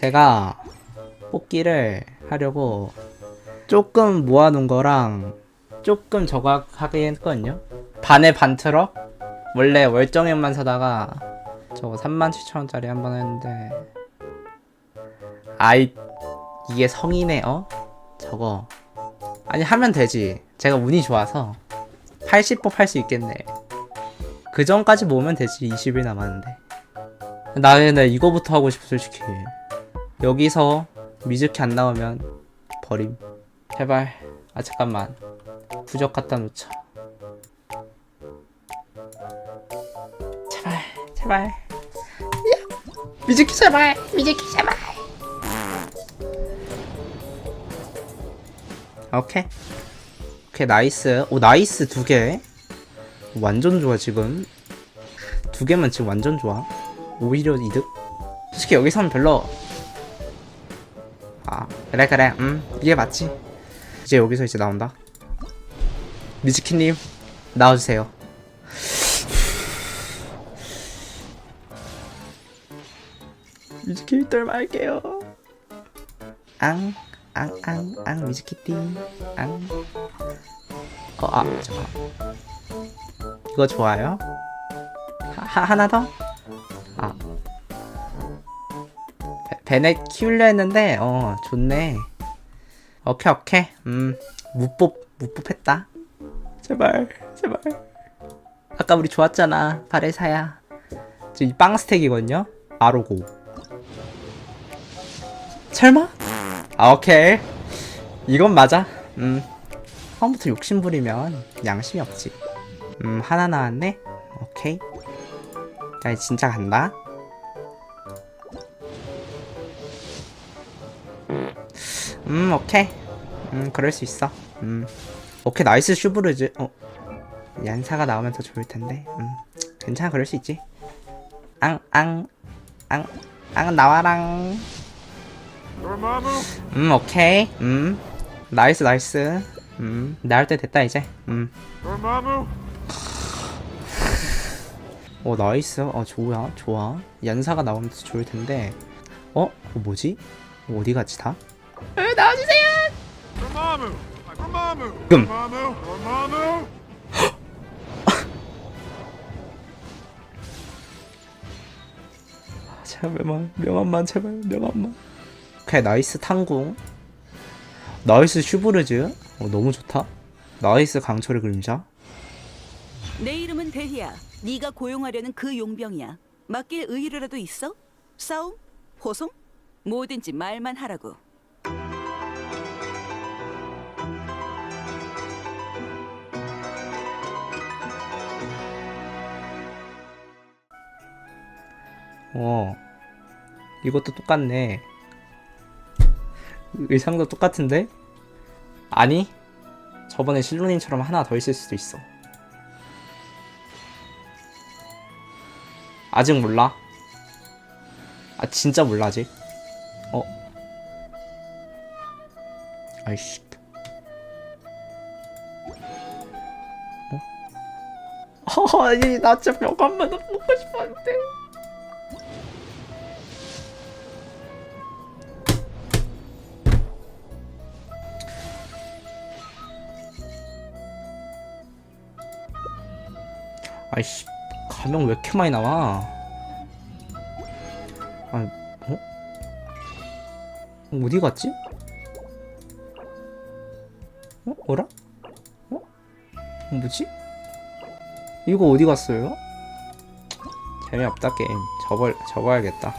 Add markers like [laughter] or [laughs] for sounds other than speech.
제가 뽑기를 하려고 조금 모아놓은 거랑 조금 저거 하긴 했거든요. 반에 반 트럭? 원래 월정액만 사다가 저거 37,000원짜리 한 번 했는데 아이 이게 성이네 어? 저거 아니 하면 되지 제가 운이 좋아서 80%팔수 있겠네 그 전까지 모으면 되지 20일 남았는데 나 이거부터 하고 싶어 솔직히 여기서 미즈키 안 나오면 버림. 제발 아 잠깐만. 부적 갖다 놓자. 제발 제발. 야! 미즈키 제발 미즈키 제발. 오케이. 오케이 나이스. 오 나이스 두 개. 완전 좋아 지금. 두 개만 지금 완전 좋아. 오히려 이득? 솔직히 여기서는 별로 아 그래 그래. 음 이게 맞지? 이제 여기서 이제 나온다. 미즈키님 나와주세요. 미즈키 똘 말게요. 앙 앙 앙 앙 미즈키띠. 앙. 어, 아, 잠깐. 이거 좋아요? 하, 하나 더? 베, 베넷 키우려 했는데, 어, 좋네. 오케이, 오케이. 음, 무뽑, 무뽑했다. 제발, 제발. 아까 우리 좋았잖아. 바레사야. 지금 빵 스택이거든요? 아로고. 설마? 아, 오케이. 이건 맞아. 음. 처음부터 욕심부리면 양심이 없지. 음, 하나 나왔네? 오케이. 나 진짜 간다. 음, 오케이. 음, 그럴 수 있어. 음. 오케이, 나이스 슈브르즈. 어. 얀사가 나오면 더 좋을 텐데. 음. 괜찮아, 그럴 수 있지. 앙, 앙, 앙, 앙, 나와랑. 음, 오케이. 음. 나이스, 나이스. 음. 나올 때 됐다, 이제. 음. 어 나이스 어 좋아 좋아 연사가 나오면 더 좋을 텐데 어? 어 뭐지? 어, 어디 갔지 다? 에 나와주세요 금. [gasps] 제발 명함 명함만 제발 명함만 오케이 나이스 탕궁 나이스 슈브르즈 어 너무 좋다 나이스 강철의 그림자 내 이름은 대희야. 네가 고용하려는 그 용병이야. 맡길 의의라도 있어? 싸움? 호송? 뭐든지 말만 하라고. 어 이것도 똑같네. 의상도 똑같은데? 아니 저번에 실로님처럼 하나 더 있을 수도 있어. 아직 몰라? 아 진짜 몰라 아직? 어. 아이씨. 어? [laughs] 아니 나 진짜 벽 한번 더 먹고 싶었는데 아이씨 가명 왜 이렇게 많이 나와 아니 어? 어디 갔지? 어? 어라? 어? 뭐지? 이거 어디 갔어요? 재미없다 게임 접어, 접어야겠다